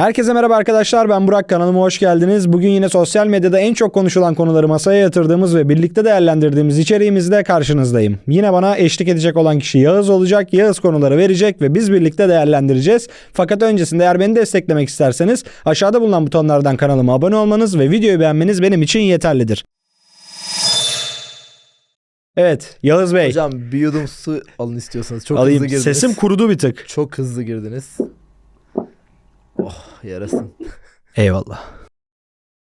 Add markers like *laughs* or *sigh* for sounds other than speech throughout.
Herkese merhaba arkadaşlar ben Burak kanalıma hoş geldiniz. Bugün yine sosyal medyada en çok konuşulan konuları masaya yatırdığımız ve birlikte değerlendirdiğimiz içeriğimizde karşınızdayım. Yine bana eşlik edecek olan kişi Yağız olacak. Yağız konuları verecek ve biz birlikte değerlendireceğiz. Fakat öncesinde eğer beni desteklemek isterseniz aşağıda bulunan butonlardan kanalıma abone olmanız ve videoyu beğenmeniz benim için yeterlidir. Evet Yağız Bey Hocam bir yudum su alın istiyorsanız. Çok alayım. hızlı girdiniz. Sesim kurudu bir tık. Çok hızlı girdiniz. Oh yarasın. Eyvallah.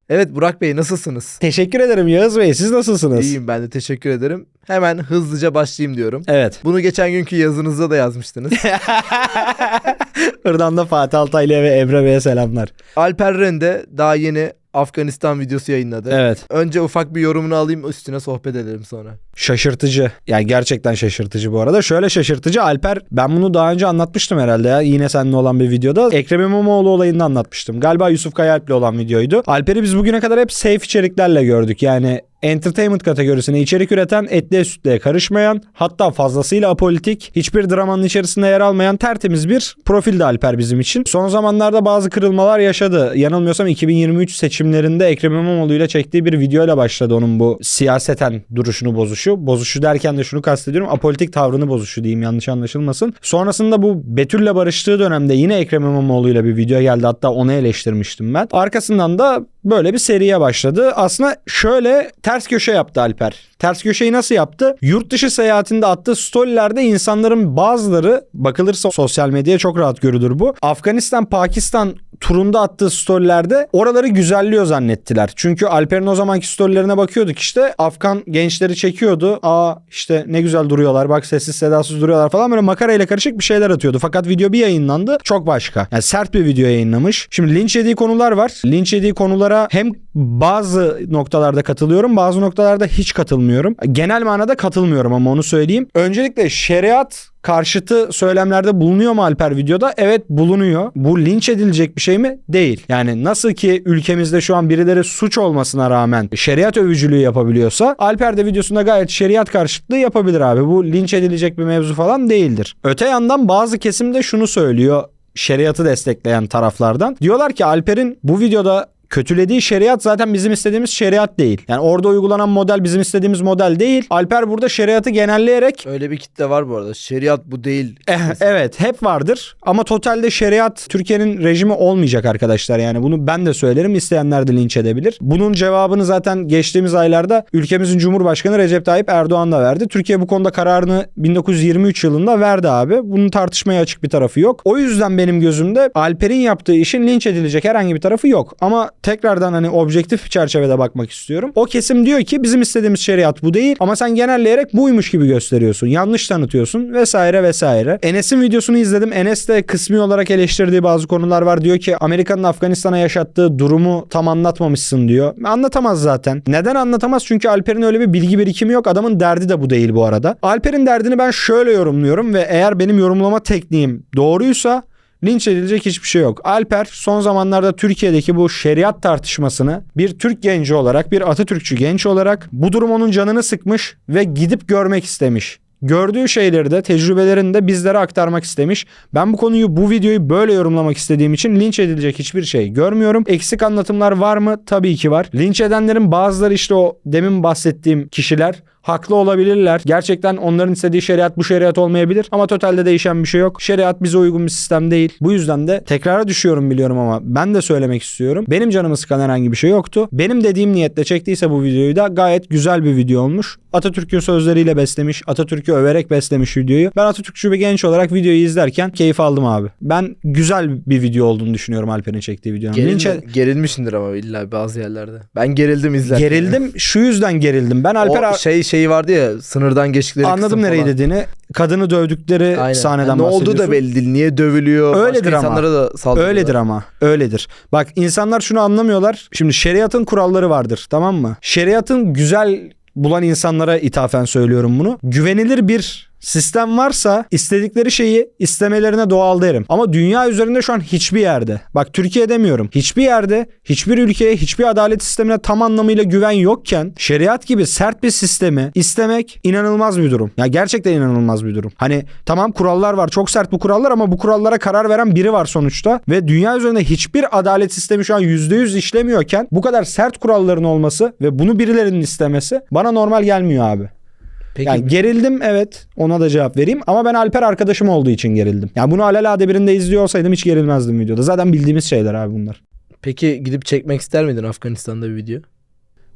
Evet Burak Bey nasılsınız? Teşekkür ederim Yağız Bey siz nasılsınız? İyiyim ben de teşekkür ederim. Hemen hızlıca başlayayım diyorum. Evet. Bunu geçen günkü yazınızda da yazmıştınız. *laughs* Buradan da Fatih Altaylı'ya ve Emre Bey'e selamlar. Alper Rende daha yeni Afganistan videosu yayınladı. Evet. Önce ufak bir yorumunu alayım üstüne sohbet edelim sonra. Şaşırtıcı. Yani gerçekten şaşırtıcı bu arada. Şöyle şaşırtıcı Alper ben bunu daha önce anlatmıştım herhalde ya. Yine seninle olan bir videoda. Ekrem İmamoğlu olayını anlatmıştım. Galiba Yusuf Kayalp'le olan videoydu. Alper'i biz bugüne kadar hep safe içeriklerle gördük. Yani entertainment kategorisine içerik üreten etliye sütlüye karışmayan hatta fazlasıyla apolitik hiçbir dramanın içerisinde yer almayan tertemiz bir profildi Alper bizim için. Son zamanlarda bazı kırılmalar yaşadı. Yanılmıyorsam 2023 seçimlerinde Ekrem İmamoğlu ile çektiği bir videoyla başladı onun bu siyaseten duruşunu bozuşu. Bozuşu derken de şunu kastediyorum apolitik tavrını bozuşu diyeyim yanlış anlaşılmasın. Sonrasında bu Betül'le barıştığı dönemde yine Ekrem İmamoğlu ile bir video geldi hatta onu eleştirmiştim ben. Arkasından da böyle bir seriye başladı. Aslında şöyle ters köşe yaptı Alper. Ters köşeyi nasıl yaptı? Yurt dışı seyahatinde attığı storylerde insanların bazıları bakılırsa sosyal medyaya çok rahat görülür bu. Afganistan, Pakistan turunda attığı storylerde oraları güzelliyor zannettiler. Çünkü Alper'in o zamanki storylerine bakıyorduk işte. Afgan gençleri çekiyordu. Aa işte ne güzel duruyorlar. Bak sessiz sedasız duruyorlar falan. Böyle makarayla karışık bir şeyler atıyordu. Fakat video bir yayınlandı. Çok başka. Yani sert bir video yayınlamış. Şimdi linç yediği konular var. Linç yediği konulara hem bazı noktalarda katılıyorum. Bazı noktalarda hiç katılmıyorum. Genel manada katılmıyorum ama onu söyleyeyim. Öncelikle şeriat karşıtı söylemlerde bulunuyor mu Alper videoda? Evet bulunuyor. Bu linç edilecek bir şey mi? Değil. Yani nasıl ki ülkemizde şu an birileri suç olmasına rağmen şeriat övücülüğü yapabiliyorsa Alper de videosunda gayet şeriat karşıtlığı yapabilir abi. Bu linç edilecek bir mevzu falan değildir. Öte yandan bazı kesimde şunu söylüyor şeriatı destekleyen taraflardan. Diyorlar ki Alper'in bu videoda kötülediği şeriat zaten bizim istediğimiz şeriat değil. Yani orada uygulanan model bizim istediğimiz model değil. Alper burada şeriatı genelleyerek Öyle bir kitle var bu arada. Şeriat bu değil. Eh, evet hep vardır ama totalde şeriat Türkiye'nin rejimi olmayacak arkadaşlar yani bunu ben de söylerim isteyenler de linç edebilir. Bunun cevabını zaten geçtiğimiz aylarda ülkemizin Cumhurbaşkanı Recep Tayyip Erdoğan da verdi. Türkiye bu konuda kararını 1923 yılında verdi abi. Bunun tartışmaya açık bir tarafı yok. O yüzden benim gözümde Alper'in yaptığı işin linç edilecek herhangi bir tarafı yok. Ama tekrardan hani objektif bir çerçevede bakmak istiyorum. O kesim diyor ki bizim istediğimiz şeriat bu değil ama sen genelleyerek buymuş gibi gösteriyorsun. Yanlış tanıtıyorsun vesaire vesaire. Enes'in videosunu izledim. Enes de kısmi olarak eleştirdiği bazı konular var. Diyor ki Amerika'nın Afganistan'a yaşattığı durumu tam anlatmamışsın diyor. Anlatamaz zaten. Neden anlatamaz? Çünkü Alper'in öyle bir bilgi birikimi yok. Adamın derdi de bu değil bu arada. Alper'in derdini ben şöyle yorumluyorum ve eğer benim yorumlama tekniğim doğruysa linç edilecek hiçbir şey yok. Alper son zamanlarda Türkiye'deki bu şeriat tartışmasını bir Türk genci olarak, bir Atatürkçü genç olarak bu durum onun canını sıkmış ve gidip görmek istemiş. Gördüğü şeyleri de tecrübelerini de bizlere aktarmak istemiş. Ben bu konuyu bu videoyu böyle yorumlamak istediğim için linç edilecek hiçbir şey görmüyorum. Eksik anlatımlar var mı? Tabii ki var. Linç edenlerin bazıları işte o demin bahsettiğim kişiler haklı olabilirler. Gerçekten onların istediği şeriat bu şeriat olmayabilir ama totalde değişen bir şey yok. Şeriat bize uygun bir sistem değil. Bu yüzden de tekrara düşüyorum biliyorum ama ben de söylemek istiyorum. Benim canımı sıkan herhangi bir şey yoktu. Benim dediğim niyetle çektiyse bu videoyu da gayet güzel bir video olmuş. Atatürk'ün sözleriyle beslemiş, Atatürk'ü överek beslemiş videoyu. Ben Atatürkçü bir genç olarak videoyu izlerken keyif aldım abi. Ben güzel bir video olduğunu düşünüyorum Alper'in çektiği videonun. Gerilme, Linçe- gerilmişsindir ama illa bazı yerlerde. Ben gerildim izlerken. Gerildim. Şu yüzden gerildim. Ben Alper o şey şeyi vardı ya sınırdan geçtikleri Anladım kısım nereyi falan. dediğini. Kadını dövdükleri Aynen. sahneden Yani ne olduğu da bahsediyorsun. belli değil. Niye dövülüyor? Öyledir Başka ama. insanlara da saldırıyorlar. Öyledir ama. Öyledir. Bak insanlar şunu anlamıyorlar. Şimdi şeriatın kuralları vardır tamam mı? Şeriatın güzel bulan insanlara ithafen söylüyorum bunu. Güvenilir bir Sistem varsa istedikleri şeyi istemelerine doğal derim. Ama dünya üzerinde şu an hiçbir yerde. Bak Türkiye demiyorum. Hiçbir yerde hiçbir ülkeye hiçbir adalet sistemine tam anlamıyla güven yokken şeriat gibi sert bir sistemi istemek inanılmaz bir durum. Ya gerçekten inanılmaz bir durum. Hani tamam kurallar var. Çok sert bu kurallar ama bu kurallara karar veren biri var sonuçta. Ve dünya üzerinde hiçbir adalet sistemi şu an %100 işlemiyorken bu kadar sert kuralların olması ve bunu birilerinin istemesi bana normal gelmiyor abi. Peki Yani gerildim evet ona da cevap vereyim ama ben Alper arkadaşım olduğu için gerildim. Yani bunu alelade birinde izliyor olsaydım hiç gerilmezdim videoda. Zaten bildiğimiz şeyler abi bunlar. peki gidip çekmek ister miydin Afganistan'da bir video?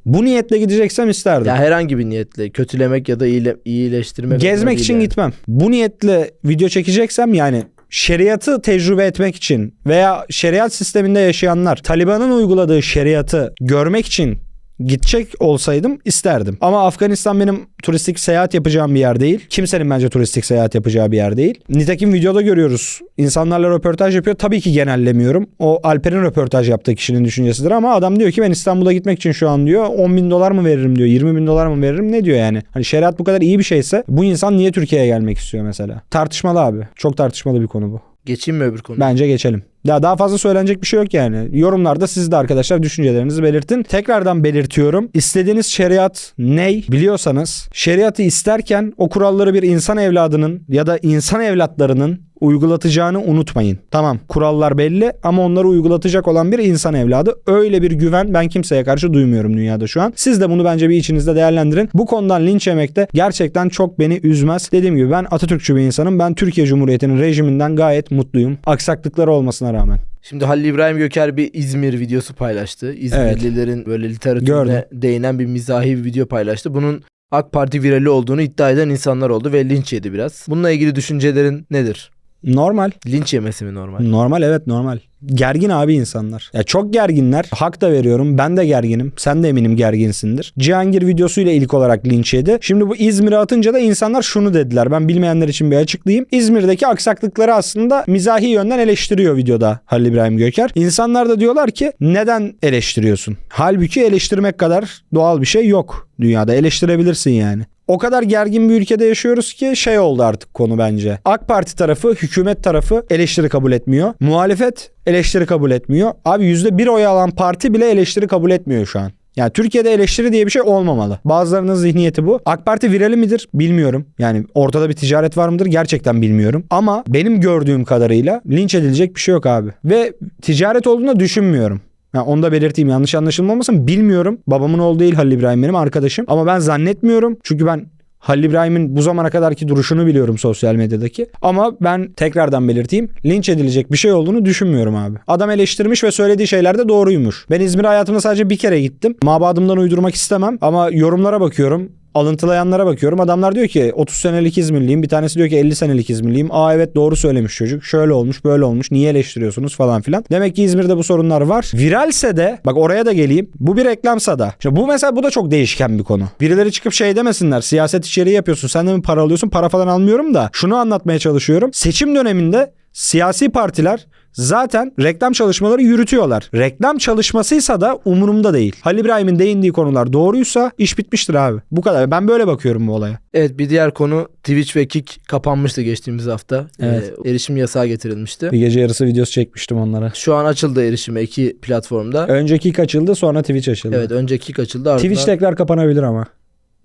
Bu niyetle gideceksem isterdim. Ya herhangi bir niyetle kötülemek ya da iyile, iyileştirmek Gezmek için yani. gitmem. Bu niyetle video çekeceksem yani şeriatı tecrübe etmek için veya şeriat sisteminde yaşayanlar Taliban'ın uyguladığı şeriatı görmek için gidecek olsaydım isterdim. Ama Afganistan benim turistik seyahat yapacağım bir yer değil. Kimsenin bence turistik seyahat yapacağı bir yer değil. Nitekim videoda görüyoruz. İnsanlarla röportaj yapıyor. Tabii ki genellemiyorum. O Alper'in röportaj yaptığı kişinin düşüncesidir ama adam diyor ki ben İstanbul'a gitmek için şu an diyor 10 bin dolar mı veririm diyor. 20 bin dolar mı veririm ne diyor yani. Hani şeriat bu kadar iyi bir şeyse bu insan niye Türkiye'ye gelmek istiyor mesela? Tartışmalı abi. Çok tartışmalı bir konu bu. Geçeyim mi öbür konu? Bence geçelim. Ya daha fazla söylenecek bir şey yok yani. Yorumlarda siz de arkadaşlar düşüncelerinizi belirtin. Tekrardan belirtiyorum. İstediğiniz şeriat ney biliyorsanız şeriatı isterken o kuralları bir insan evladının ya da insan evlatlarının uygulatacağını unutmayın. Tamam kurallar belli ama onları uygulatacak olan bir insan evladı. Öyle bir güven ben kimseye karşı duymuyorum dünyada şu an. Siz de bunu bence bir içinizde değerlendirin. Bu konudan linç yemek de gerçekten çok beni üzmez. Dediğim gibi ben Atatürkçü bir insanım. Ben Türkiye Cumhuriyeti'nin rejiminden gayet mutluyum. Aksaklıkları olmasına rağmen. Şimdi Halil İbrahim Göker bir İzmir videosu paylaştı. İzmirlilerin böyle literatürüne Gördüm. değinen bir mizahi bir video paylaştı. Bunun AK Parti virali olduğunu iddia eden insanlar oldu ve linç yedi biraz. Bununla ilgili düşüncelerin nedir? Normal. Linç yemesi mi normal? Normal evet normal. Gergin abi insanlar. Ya çok gerginler. Hak da veriyorum. Ben de gerginim. Sen de eminim gerginsindir. Cihangir videosuyla ilk olarak linç yedi. Şimdi bu İzmir'e atınca da insanlar şunu dediler. Ben bilmeyenler için bir açıklayayım. İzmir'deki aksaklıkları aslında mizahi yönden eleştiriyor videoda Halil İbrahim Göker. İnsanlar da diyorlar ki neden eleştiriyorsun? Halbuki eleştirmek kadar doğal bir şey yok dünyada. Eleştirebilirsin yani. O kadar gergin bir ülkede yaşıyoruz ki şey oldu artık konu bence. AK Parti tarafı, hükümet tarafı eleştiri kabul etmiyor. Muhalefet eleştiri kabul etmiyor. Abi %1 oy alan parti bile eleştiri kabul etmiyor şu an. Yani Türkiye'de eleştiri diye bir şey olmamalı. Bazılarının zihniyeti bu. AK Parti virali midir? Bilmiyorum. Yani ortada bir ticaret var mıdır? Gerçekten bilmiyorum. Ama benim gördüğüm kadarıyla linç edilecek bir şey yok abi. Ve ticaret olduğunu düşünmüyorum. Yani onu da belirteyim yanlış anlaşılmamasın bilmiyorum. Babamın oğlu değil Halil İbrahim benim arkadaşım. Ama ben zannetmiyorum. Çünkü ben Halil İbrahim'in bu zamana kadarki duruşunu biliyorum sosyal medyadaki. Ama ben tekrardan belirteyim. Linç edilecek bir şey olduğunu düşünmüyorum abi. Adam eleştirmiş ve söylediği şeyler de doğruymuş. Ben İzmir'e hayatımda sadece bir kere gittim. Mabadımdan uydurmak istemem ama yorumlara bakıyorum. Alıntılayanlara bakıyorum. Adamlar diyor ki 30 senelik İzmirliyim. Bir tanesi diyor ki 50 senelik İzmirliyim. Aa evet doğru söylemiş çocuk. Şöyle olmuş böyle olmuş. Niye eleştiriyorsunuz falan filan. Demek ki İzmir'de bu sorunlar var. Viralse de bak oraya da geleyim. Bu bir reklamsa da. İşte bu mesela bu da çok değişken bir konu. Birileri çıkıp şey demesinler. Siyaset içeriği yapıyorsun. Sen de mi para alıyorsun? Para falan almıyorum da. Şunu anlatmaya çalışıyorum. Seçim döneminde siyasi partiler zaten reklam çalışmaları yürütüyorlar. Reklam çalışmasıysa da umurumda değil. Halil İbrahim'in değindiği konular doğruysa iş bitmiştir abi. Bu kadar. Ben böyle bakıyorum bu olaya. Evet bir diğer konu Twitch ve Kick kapanmıştı geçtiğimiz hafta. Evet. Ee, erişim yasağı getirilmişti. Bir gece yarısı videosu çekmiştim onlara. Şu an açıldı erişime iki platformda. Önceki Kick açıldı sonra Twitch açıldı. Evet önce Kick açıldı ardından Twitch tekrar kapanabilir ama.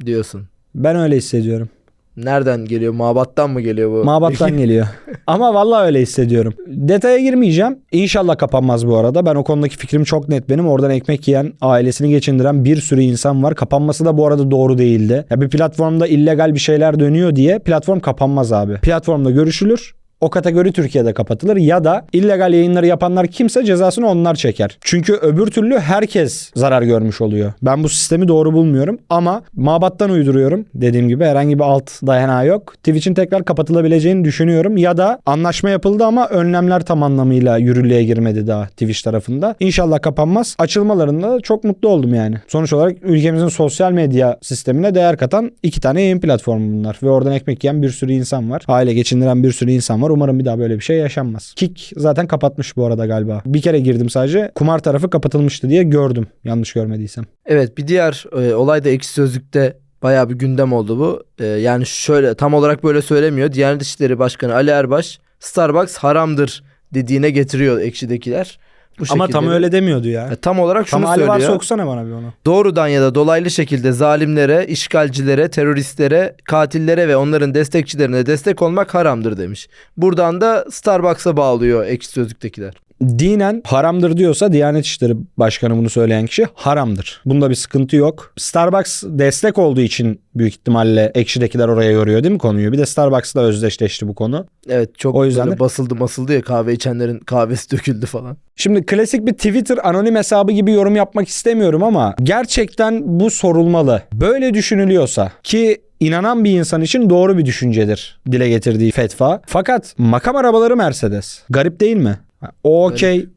diyorsun. Ben öyle hissediyorum. Nereden geliyor? Mabattan mı geliyor bu? Mabattan *laughs* geliyor. Ama vallahi öyle hissediyorum. Detaya girmeyeceğim. İnşallah kapanmaz bu arada. Ben o konudaki fikrim çok net benim. Oradan ekmek yiyen, ailesini geçindiren bir sürü insan var. Kapanması da bu arada doğru değildi. Ya bir platformda illegal bir şeyler dönüyor diye platform kapanmaz abi. Platformda görüşülür. O kategori Türkiye'de kapatılır ya da illegal yayınları yapanlar kimse cezasını onlar çeker. Çünkü öbür türlü herkes zarar görmüş oluyor. Ben bu sistemi doğru bulmuyorum ama mabattan uyduruyorum. Dediğim gibi herhangi bir alt dayanağı yok. Twitch'in tekrar kapatılabileceğini düşünüyorum ya da anlaşma yapıldı ama önlemler tam anlamıyla yürürlüğe girmedi daha Twitch tarafında. İnşallah kapanmaz. Açılmalarında da çok mutlu oldum yani. Sonuç olarak ülkemizin sosyal medya sistemine değer katan iki tane yayın platformu bunlar ve oradan ekmek yiyen bir sürü insan var. Aile geçindiren bir sürü insan var. Umarım bir daha böyle bir şey yaşanmaz. Kick zaten kapatmış bu arada galiba. Bir kere girdim sadece. Kumar tarafı kapatılmıştı diye gördüm. Yanlış görmediysem. Evet bir diğer e, olay da ekşi sözlükte Bayağı bir gündem oldu bu. Ee, yani şöyle tam olarak böyle söylemiyor. Diyanet İşleri Başkanı Ali Erbaş Starbucks haramdır dediğine getiriyor ekşidekiler. Bu Ama şekilde tam de- öyle demiyordu ya. E, tam olarak şunu Tam Ali söylüyor. varsa okusana bana bir onu. Doğrudan ya da dolaylı şekilde zalimlere, işgalcilere, teröristlere, katillere ve onların destekçilerine destek olmak haramdır demiş. Buradan da Starbucks'a bağlıyor ekşi sözlüktekiler. Dinen haramdır diyorsa Diyanet İşleri Başkanı bunu söyleyen kişi haramdır. Bunda bir sıkıntı yok. Starbucks destek olduğu için büyük ihtimalle ekşidekiler oraya yoruyor değil mi konuyu? Bir de Starbucks'la özdeşleşti bu konu. Evet çok O yüzden de- basıldı basıldı ya kahve içenlerin kahvesi döküldü falan. Şimdi klasik bir Twitter anonim hesabı gibi yorum yapmak istemiyorum ama gerçekten bu sorulmalı. Böyle düşünülüyorsa ki inanan bir insan için doğru bir düşüncedir dile getirdiği fetva. Fakat makam arabaları Mercedes. Garip değil mi? O okey.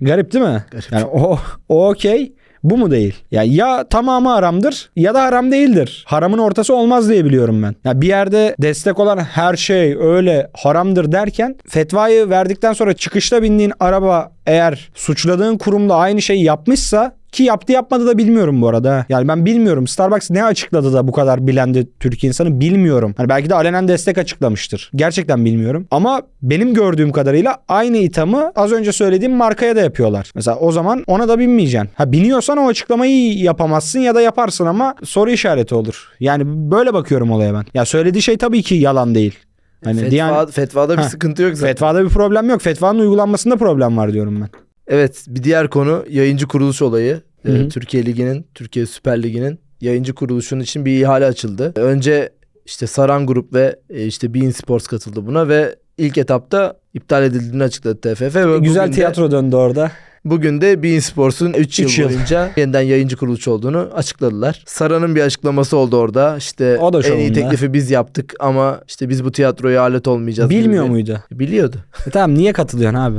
Garip değil mi? Garip. Yani o, o okey. Bu mu değil? Ya ya tamamı haramdır ya da haram değildir. Haramın ortası olmaz diye biliyorum ben. Ya bir yerde destek olan her şey öyle haramdır derken fetvayı verdikten sonra çıkışta bindiğin araba eğer suçladığın kurumda aynı şeyi yapmışsa ki yaptı yapmadı da bilmiyorum bu arada. Yani ben bilmiyorum. Starbucks ne açıkladı da bu kadar bilendi Türk insanı bilmiyorum. Hani belki de alenen destek açıklamıştır. Gerçekten bilmiyorum. Ama benim gördüğüm kadarıyla aynı ithamı az önce söylediğim markaya da yapıyorlar. Mesela o zaman ona da binmeyeceksin. Ha biniyorsan o açıklamayı yapamazsın ya da yaparsın ama soru işareti olur. Yani böyle bakıyorum olaya ben. Ya söylediği şey tabii ki yalan değil. Hani Fetva, diyen Fetvada bir Ha, sıkıntı yok zaten. fetvada bir problem yok. Fetvanın uygulanmasında problem var diyorum ben. Evet bir diğer konu yayıncı kuruluş olayı. Ee, Hı hı. Türkiye Ligi'nin, Türkiye Süper Ligi'nin yayıncı kuruluşunun için bir ihale açıldı. Önce işte Saran Grup ve e, işte Bein Sports katıldı buna ve ilk etapta iptal edildiğini açıkladı TFF. Ve Güzel bugün de- tiyatro döndü orada. Bugün de Bein Sports'un 3 yıl, yıl. boyunca *laughs* yeniden yayıncı kuruluş olduğunu açıkladılar. Saran'ın bir açıklaması oldu orada. İşte O da en iyi teklifi biz yaptık ama işte biz bu tiyatroya alet olmayacağız. gibi Bilmiyor bir- muydu? Biliyordu. E tamam niye katılıyorsun abi?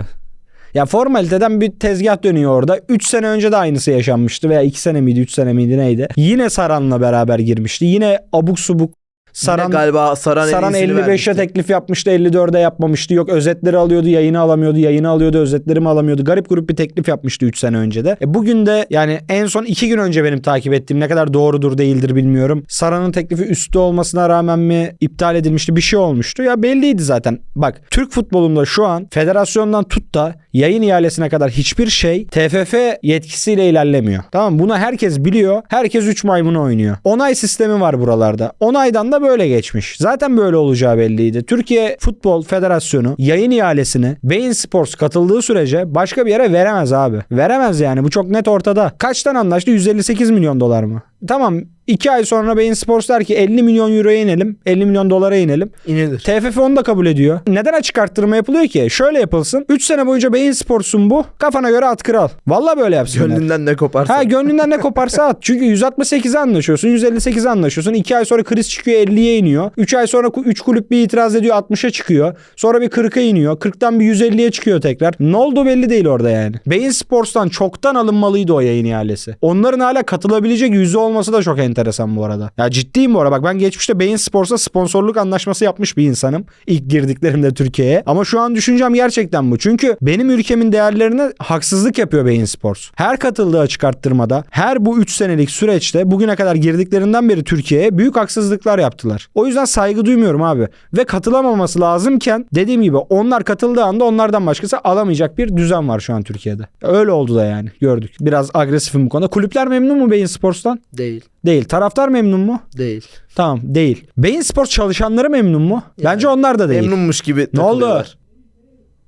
Ya formaliteden bir tezgah dönüyor orada. 3 sene önce de aynısı yaşanmıştı veya 2 sene miydi 3 sene miydi neydi? Yine Saran'la beraber girmişti. Yine abuk subuk Saran galiba Saran, Saran iyisini 55'e vermişti. teklif yapmıştı 54'e yapmamıştı. Yok özetleri alıyordu yayını alamıyordu. Yayını alıyordu özetleri mi alamıyordu. Garip grup bir teklif yapmıştı 3 sene önce de. E bugün de yani en son 2 gün önce benim takip ettiğim ne kadar doğrudur değildir bilmiyorum. Saran'ın teklifi üstte olmasına rağmen mi iptal edilmişti bir şey olmuştu. Ya belliydi zaten. Bak Türk futbolunda şu an federasyondan tut da yayın ihalesine kadar hiçbir şey TFF yetkisiyle ilerlemiyor. Tamam? Bunu herkes biliyor. Herkes 3 maymunu oynuyor. Onay sistemi var buralarda. Onaydan da böyle geçmiş. Zaten böyle olacağı belliydi. Türkiye Futbol Federasyonu yayın ihalesini Bein Sports katıldığı sürece başka bir yere veremez abi. Veremez yani. Bu çok net ortada. Kaçtan anlaştı? 158 milyon dolar mı? Tamam 2 ay sonra Bein Sports der ki 50 milyon euroya inelim. 50 milyon dolara inelim. İnilir. TFF onu da kabul ediyor. Neden açık arttırma yapılıyor ki? Şöyle yapılsın. 3 sene boyunca Beyin Sports'un bu. Kafana göre at kral. Vallahi böyle yapsınlar. Gönlünden ne koparsa. Ha gönlünden ne koparsa at. Çünkü 168'e anlaşıyorsun. 158'e anlaşıyorsun. 2 ay sonra kriz çıkıyor 50'ye iniyor. 3 ay sonra 3 kulüp bir itiraz ediyor 60'a çıkıyor. Sonra bir 40'a iniyor. 40'tan bir 150'ye çıkıyor tekrar. Ne oldu belli değil orada yani. Beyin Sports'tan çoktan alınmalıydı o yayın ihalesi. Onların hala katılabilecek yüzü olması da çok enteresan bu arada. Ya ciddiyim bu arada. Bak ben geçmişte Beyin Sports'a sponsorluk anlaşması yapmış bir insanım. İlk girdiklerimde Türkiye'ye. Ama şu an düşüncem gerçekten bu. Çünkü benim ülkemin değerlerine haksızlık yapıyor Beyin Sports. Her katıldığı açık arttırmada, her bu 3 senelik süreçte bugüne kadar girdiklerinden beri Türkiye'ye büyük haksızlıklar yaptılar. O yüzden saygı duymuyorum abi. Ve katılamaması lazımken dediğim gibi onlar katıldığı anda onlardan başkası alamayacak bir düzen var şu an Türkiye'de. Öyle oldu da yani gördük. Biraz agresifim bu konuda. Kulüpler memnun mu Beyin Sports'tan? Değil. Değil. Taraftar memnun mu? Değil. Tamam değil. Beyin Sports çalışanları memnun mu? Bence onlar da değil. Memnunmuş gibi Ne oldu?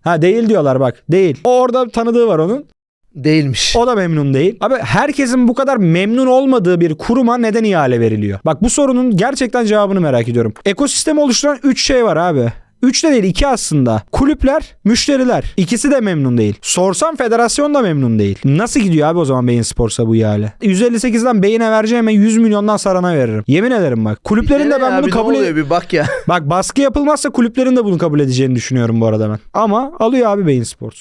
Ha değil diyorlar bak. Değil. O orada tanıdığı var onun. Değilmiş. O da memnun değil. Abi herkesin bu kadar memnun olmadığı bir kuruma neden ihale veriliyor? Bak bu sorunun gerçekten cevabını merak ediyorum. Ekosistemi oluşturan 3 şey var abi. 3 de değil 2 aslında. Kulüpler, müşteriler. İkisi de memnun değil. Sorsam federasyon da memnun değil. Nasıl gidiyor abi o zaman Beyin Sports'a bu ihale? 158'den Beyin'e vereceğime 100 milyondan Sarana veririm. Yemin ederim bak. Kulüplerin de ben Ya bunu kabul ne ed- oluyor bir bak ya. *laughs* Bak baskı yapılmazsa kulüplerin de bunu kabul edeceğini düşünüyorum bu arada ben. Ama alıyor abi Beyin Sports.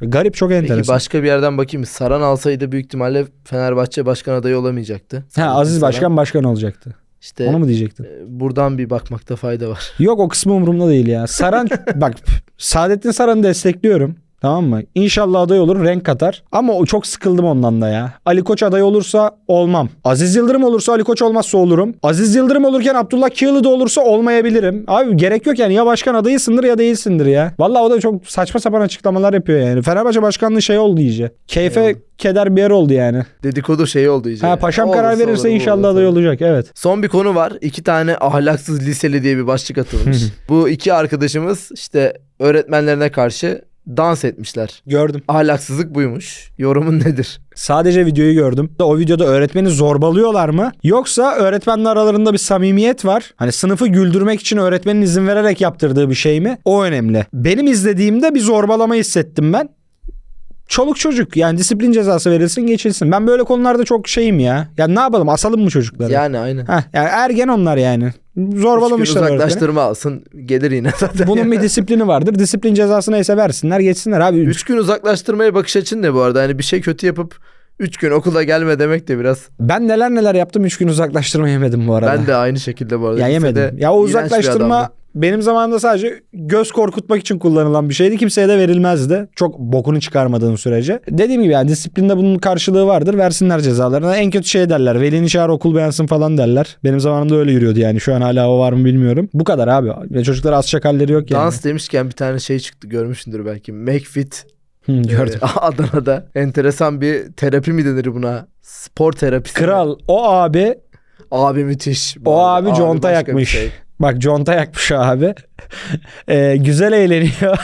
Garip çok Peki enteresan. başka bir yerden bakayım. Saran alsaydı büyük ihtimalle Fenerbahçe başkan adayı olamayacaktı. Ha, Aziz Saran. Başkan başkan olacaktı. İşte Onu mu diyecektin? e, buradan bir bakmakta fayda var. Yok o kısmı umurumda değil ya. Saran *laughs* bak Saadettin Saran'ı destekliyorum. Tamam mı? İnşallah aday olur renk katar. Ama o çok sıkıldım ondan da ya. Ali Koç aday olursa olmam. Aziz Yıldırım olursa Ali Koç olmazsa olurum. Aziz Yıldırım olurken Abdullah Kiyılı da olursa olmayabilirim. Abi gerek yok yani ya başkan adayısındır ya değilsindir ya. Vallahi o da çok saçma sapan açıklamalar yapıyor yani. Fenerbahçe başkanlığı şey oldu iyice. Keyfe Eyvallah. keder bir yer oldu yani. Dedikodu şeyi oldu iyice. Ha paşam Olursa karar verirse olur, inşallah olmazsa aday olur. olacak evet. Son bir konu var. İki tane ahlaksız liseli diye bir başlık atılmış. *laughs* Bu iki arkadaşımız işte öğretmenlerine karşı dans etmişler. Gördüm. Ahlaksızlık buymuş. Yorumun nedir? Sadece videoyu gördüm. O videoda öğretmeni zorbalıyorlar mı? Yoksa öğretmenle aralarında bir samimiyet var. Hani sınıfı güldürmek için öğretmenin izin vererek yaptırdığı bir şey mi? O önemli. Benim izlediğimde bir zorbalama hissettim ben. Çoluk çocuk yani disiplin cezası verilsin geçilsin. Ben böyle konularda çok şeyim ya. Ya ne yapalım asalım mı çocukları? Yani aynı. Heh, yani ergen onlar yani. Zorbalamışlar uzaklaştırma alsın gelir yine zaten. Bunun bir disiplini vardır. Disiplin cezası neyse versinler geçsinler abi. Üç gün uzaklaştırmaya bakış açın ne bu arada? Hani bir şey kötü yapıp üç gün okula gelme demek de biraz. Ben neler neler yaptım 3 gün uzaklaştırma yemedim bu arada. Ben de aynı şekilde bu arada. Ya yemedim. Ya o uzaklaştırma benim zamanımda sadece göz korkutmak için kullanılan bir şeydi. Kimseye de verilmezdi. Çok bokunu çıkarmadığın sürece. Dediğim gibi yani disiplinde bunun karşılığı vardır. Versinler cezalarını. En kötü şey derler. Velini çağır okul beğensin falan derler. Benim zamanımda öyle yürüyordu yani. Şu an hala o var mı bilmiyorum. Bu kadar abi. Ya Çocuklar asacak halleri yok yani. Dans demişken bir tane şey çıktı görmüşsündür belki. McFit Hı, gördüm. Ee, *laughs* Adana'da enteresan bir terapi mi denir buna? Spor terapisi. mi? Kral o abi Abi müthiş. O arada. abi conta bir yakmış. şey. Bak conta yakmış abi. *laughs* Ee, güzel eğleniyor.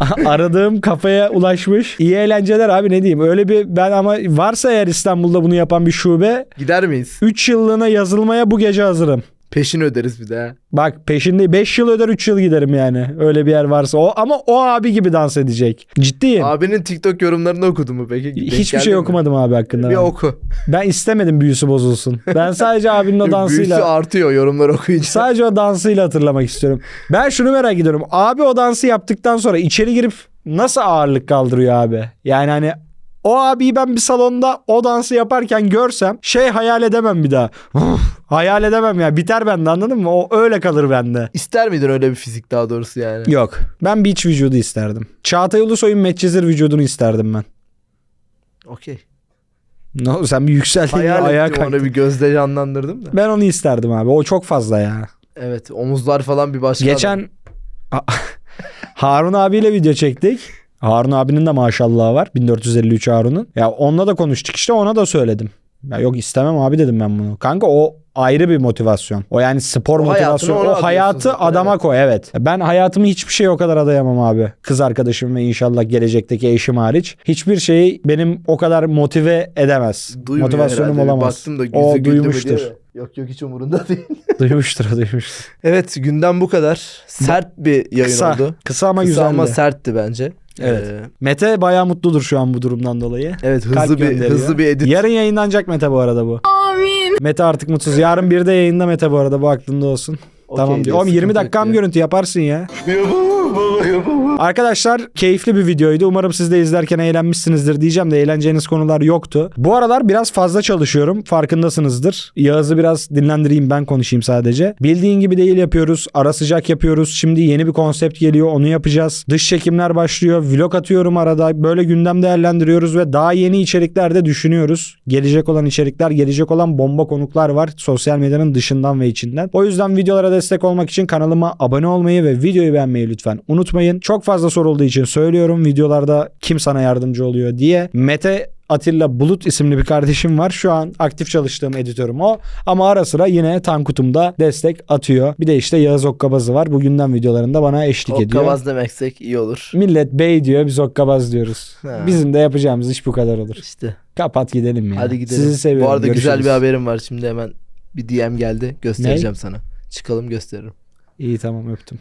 *laughs* Aradığım kafaya ulaşmış. İyi eğlenceler abi ne diyeyim. Öyle bir ben ama varsa eğer İstanbul'da bunu yapan bir şube Gider miyiz? 3 yıllığına yazılmaya bu gece hazırım. Peşin öderiz bir de. Bak peşinde 5 yıl öder 3 yıl giderim yani. Öyle bir yer varsa. O ama o abi gibi dans edecek. Ciddiyim. Abinin TikTok yorumlarını okudun mu peki? Denk Hiçbir şey mi? okumadım abi hakkında. Bir ben. oku. Ben istemedim büyüsü bozulsun. Ben sadece abinin o *laughs* Büyüsü dansıyla artıyor yorumlar okuyunca. Sadece o dansıyla hatırlamak istiyorum. Ben şunu merak ediyorum. Abi o dansı yaptıktan sonra içeri girip nasıl ağırlık kaldırıyor abi? Yani hani o abiyi ben bir salonda o dansı yaparken görsem şey hayal edemem bir daha. Uf, hayal edemem ya. Biter bende anladın mı? O öyle kalır bende. İster miydin öyle bir fizik daha doğrusu yani? Yok. Ben beach vücudu isterdim. Çağatay Ulusoy'un Medcezir vücudunu isterdim ben. Okey. Ne oldu? Sen bir yükseldin ya, Hayal ayağa ettim kalktın. onu bir gözde canlandırdım da. Ben onu isterdim abi. O çok fazla ya. Evet omuzlar falan bir başka. Geçen *laughs* Harun abiyle video çektik. Harun abinin de maşallahı var. 1453 Harun'un. Ya onunla da konuştuk işte ona da söyledim. Ya yok istemem abi dedim ben bunu. Kanka o ayrı bir motivasyon. O yani spor O motivasyonu. O hayatı adama evet. koy evet. Ben hayatımı hiçbir şeye o kadar adayamam abi. Kız arkadaşım ve inşallah gelecekteki eşim hariç. Hiçbir şeyi benim o kadar motive edemez. Duymuyor Motivasyonum herhalde. Olamaz. Baktım da O duymuştur. Yok yok hiç umurunda *laughs* değil. duymuştur o duymuştur. Evet gündem bu kadar. Sert bir yayın Kısa. oldu. Kısa ama Kısa güzeldi. ama sertti bence. Evet. Ee, Mete bayağı mutludur şu an bu durumdan dolayı. evet Kalp hızlı bir gönderiyor. hızlı bir edit. Yarın yayınlanacak Mete bu arada bu. Mete artık mutsuz. Yarın bir de yayında Mete bu arada bu aklında olsun. Okey tamam diyor. diyor, Oğlum 20 sıkıntı dakikam yok diyor. görüntü yaparsın ya. Arkadaşlar keyifli bir videoydu. Umarım siz de izlerken eğlenmişsinizdir diyeceğim de eğleneceğiniz konular yoktu. Bu aralar biraz fazla çalışıyorum. Farkındasınızdır. Yağız'ı biraz dinlendireyim ben konuşayım sadece. Bildiğin gibi değil yapıyoruz. Ara sıcak yapıyoruz. Şimdi yeni bir konsept geliyor. Onu yapacağız. Dış çekimler başlıyor. Vlog atıyorum arada. Böyle gündem değerlendiriyoruz ve daha yeni içerikler de düşünüyoruz. Gelecek olan içerikler, gelecek olan bomba konuklar var. Sosyal medyanın dışından ve içinden. O yüzden videolara destek olmak için kanalıma abone olmayı ve videoyu beğenmeyi lütfen unutmayın. Çok fazla sorulduğu için söylüyorum videolarda kim sana yardımcı oluyor diye. Mete Atilla Bulut isimli bir kardeşim var. Şu an aktif çalıştığım editörüm o. Ama ara sıra yine Tankut'umda destek atıyor. Bir de işte Yağız Okkabazı var. Bugünden videolarında bana eşlik ediyor. Okkabaz demeksek iyi olur. Millet bey diyor biz Okkabaz diyoruz. Ha. Bizim de yapacağımız iş bu kadar olur. İşte Kapat gidelim ya. hadi gidelim. Sizi seviyorum. Bu arada güzel Görüşürüz. bir haberim var. Şimdi hemen bir DM geldi. Göstereceğim sana. Çıkalım gösteririm. İyi tamam öptüm.